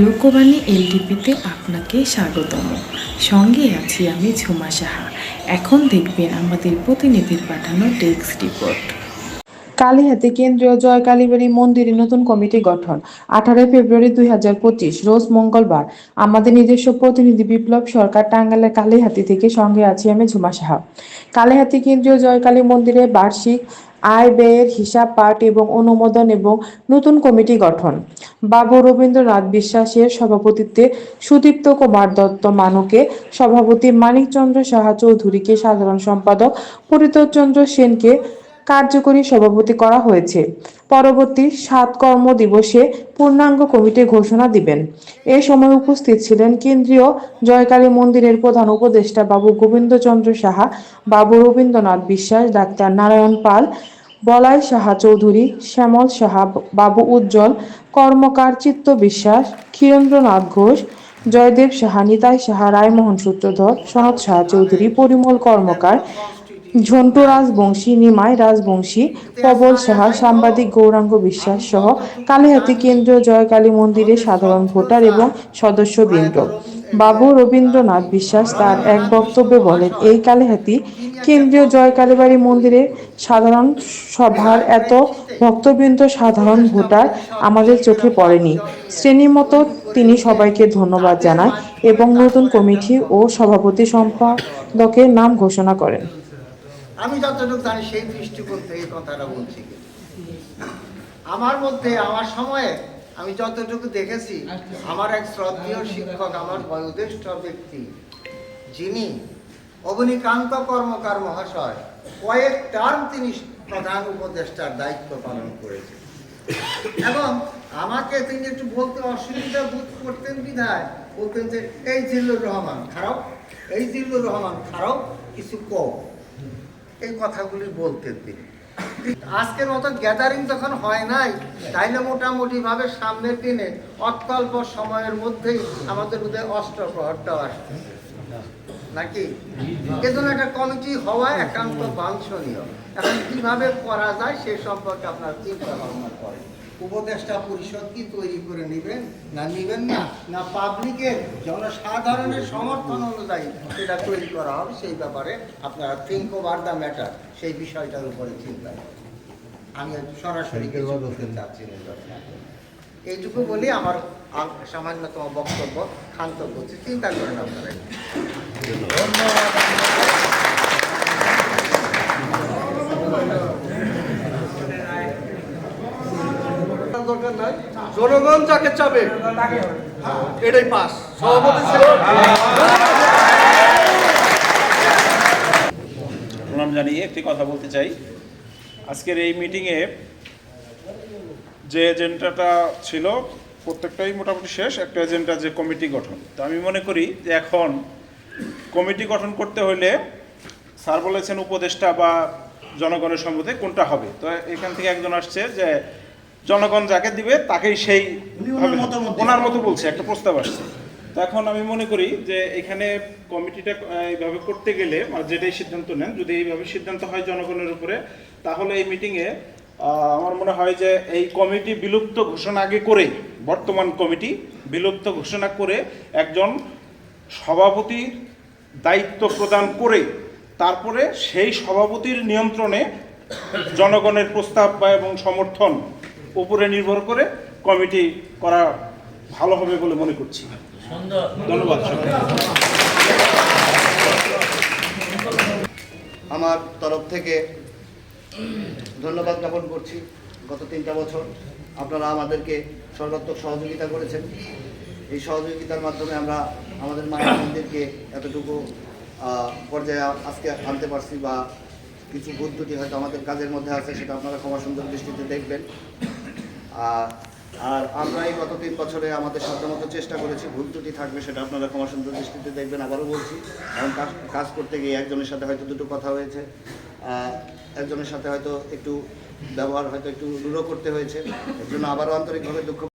লোকবাণী এলডিপিতে আপনাকে স্বাগতম। সঙ্গে আছি আমি ঝুমা সাহা। এখন দেখবেন আমাদের প্রতিনিধির পাঠানো টেক্সট রিপোর্ট। কালীহাতি কেন্দ্রীয় জয় কালীবাড়ি মন্দিরে নতুন কমিটি গঠন। আঠারোই ফেব্রুয়ারি দুই হাজার পঁচিশ, রোজ মঙ্গলবার। আমাদের নিজস্ব প্রতিনিধি বিপ্লব সরকার টাঙ্গাইলের কালীহাতি থেকে সঙ্গে আছি আমি ঝুমা সাহা। কালীহাতি কেন্দ্রীয় জয় কালী মন্দিরে বার্ষিক আয় ব্যয়ের হিসাব পাঠ এবং অনুমোদন এবং নতুন কমিটি গঠন। বাবু রবীন্দ্রনাথ বিশ্বাসের সভাপতিত্বে সুদীপ্ত কুমার দত্ত মানকে সভাপতি মানিকচন্দ্র সাহা চৌধুরীকে সাধারণ সম্পাদক পরিতোষ চন্দ্র সেনকে কার্যকরী সভাপতি করা হয়েছে। পরবর্তী সাত কর্ম দিবসে পূর্ণাঙ্গ কমিটি ঘোষণা দিবেন। এ সময় উপস্থিত ছিলেন কেন্দ্রীয় জয়কালী মন্দিরের প্রধান উপদেষ্টা বাবু গোবিন্দচন্দ্র সাহা, বাবু রবীন্দ্রনাথ বিশ্বাস, ডাক্তার নারায়ণ পাল, বলাই সাহা চৌধুরী, শ্যামল সাহা, বাবু উজ্জ্বল, কর্মকার চিত্ত বিশ্বাস, ক্ষীরেন্দ্রনাথ ঘোষ, জয়দেব সাহা, নিতাই সাহা, রায়মোহন সূত্রধর সনৎ সাহা চৌধুরী, পরিমল কর্মকার ঝন্টু রাজবংশী, নিমাই রাজবংশী, প্রবল সাহা, সাংবাদিক গৌরাঙ্গ বিশ্বাস সহ কালীহাতি কেন্দ্রীয় জয়কালী মন্দিরে সাধারণ ভোটার এবং সদস্যবৃন্দ। বাবু রবীন্দ্রনাথ বিশ্বাস তার এক বক্তব্যে বলেন, এই কালীহাতি কেন্দ্রীয় জয়কালীবাড়ি মন্দিরে সাধারণ সভার এত ভক্তবৃন্দ, সাধারণ ভোটার আমাদের চোখে পড়েনি। শ্রেণির মতো তিনি সবাইকে ধন্যবাদ জানায় এবং নতুন কমিটি ও সভাপতি সম্পাদকের নাম ঘোষণা করেন। আমি যতটুকু জানি সেই দৃষ্টিকোণ থেকে কথাটা বলছি। আমার মধ্যে, আমার সময়ে আমি যতটুকু দেখেছি, আমার এক শ্রদ্ধেয় শিক্ষক, আমার বয়োজ্যেষ্ঠ ব্যক্তি, যিনি অবনীকান্ত কর্মকার মহাশয়, কয়েক টার্ম তিনি প্রধান উপদেষ্টার দায়িত্ব পালন করেছেন। এবং আমাকে তিনি একটু বলতে অসুবিধা বোধ করতেন বিধায়, বলতেন যে, এই জিল্লুর রহমান খারাপ, এই জিল্লুর রহমান খারাপ, কিছু কম। এই কথাগুলি বলতেন তিনি। আজকের মতো গ্যাদারিং যখন হয় নাই, তাইলে মোটামুটি ভাবে সামনের দিনে অত্যল্প সময়ের মধ্যেই আমাদের বোধহয় অষ্টপ্রহরটাও আসছে। নাকি? এজন্য একটা কমিটি হওয়া একান্ত বাঞ্ছনীয়। এখন কীভাবে করা যায় সে সম্পর্কে আপনার চিন্তা ভাবনা করেন। উপদেষ্টা পরিষদ কি তৈরি করে নেবেন? না নেবেন না? না পাবলিকের জনসাধারণের সমর্থন অনুযায়ী সেটা তৈরি করা হবে সেই ব্যাপারে আপনারা থিঙ্ক ওভার দ্য ম্যাটার সেই বিষয়টার উপরে চিন্তা করুন। আমি সরাসরি চাচ্ছি না এইটুকু বলি আমার সামান্যতম বক্তব্য ক্ষান্ত করছি চিন্তা করেন আপনারা দরকার নাই। জনগণ যাকে চাবে, এটাই পাস। সভাপতি প্রণাম জানিয়ে একটি কথা বলতে চাই। আজকের এই মিটিংয়ে যে এজেন্ডাটা ছিল, প্রত্যেকটাই মোটামুটি শেষ, একটা এজেন্ডা যে কমিটি গঠন। তো আমি মনে করি যে এখন কমিটি গঠন করতে হলে স্যার বলেছেন উপদেষ্টা বা জনগণের সম্মতি কোনটা হবে। তো এখান থেকে একজন আসছে যে জনগণ যাকে দিবে তাকেই সেই ওনার মতো বলছে একটা প্রস্তাব আসছে। তো এখন আমি মনে করি যে এখানে কমিটিটা এইভাবে করতে গেলে মানে যেটাই সিদ্ধান্ত নেন যদি এইভাবে সিদ্ধান্ত হয় জনগণের উপরে তাহলে এই মিটিংয়ে আমার মনে হয় যে এই কমিটি বিলুপ্ত ঘোষণা আগে করে বর্তমান কমিটি বিলুপ্ত ঘোষণা করে একজন সভাপতির দায়িত্ব প্রদান করে তারপরে সেই সভাপতির নিয়ন্ত্রণে জনগণের প্রস্তাব বা এবং সমর্থন উপরে নির্ভর করে কমিটি করা ভালো হবে বলে মনে করছি। ধন্যবাদ আমার তরফ থেকে ধন্যবাদ জ্ঞাপন করছি গত তিনটা বছর। আপনারা আমাদেরকে সর্বাত্মক সহযোগিতা করেছেন। এই সহযোগিতার মাধ্যমে আমরা আমাদের মায়ের মন্দিরকে এতটুকু পর্যায়ে আজকে আনতে পারছি বা কিছু ভুল ত্রুটি হয়তো আমাদের কাজের মধ্যে আছে সেটা আপনারা ক্ষমা সুন্দর দৃষ্টিতে দেখবেন। আর আর আমরা এই গত তিন বছরে আমাদের সাধ্যমতো চেষ্টা করেছি, ভুল ত্রুটি থাকবে সেটা আপনারা ক্ষমা সুন্দর দৃষ্টিতে দেখবেন, আবারও বলছি। কারণ কাজ- করতে গিয়ে একজনের সাথে হয়তো দুটো কথা হয়েছে একজনের সাথে হয়তো একটু ব্যবহার হয়তো একটু রূঢ় করতে হয়েছে, এর জন্য আবারও আন্তরিকভাবে দুঃখ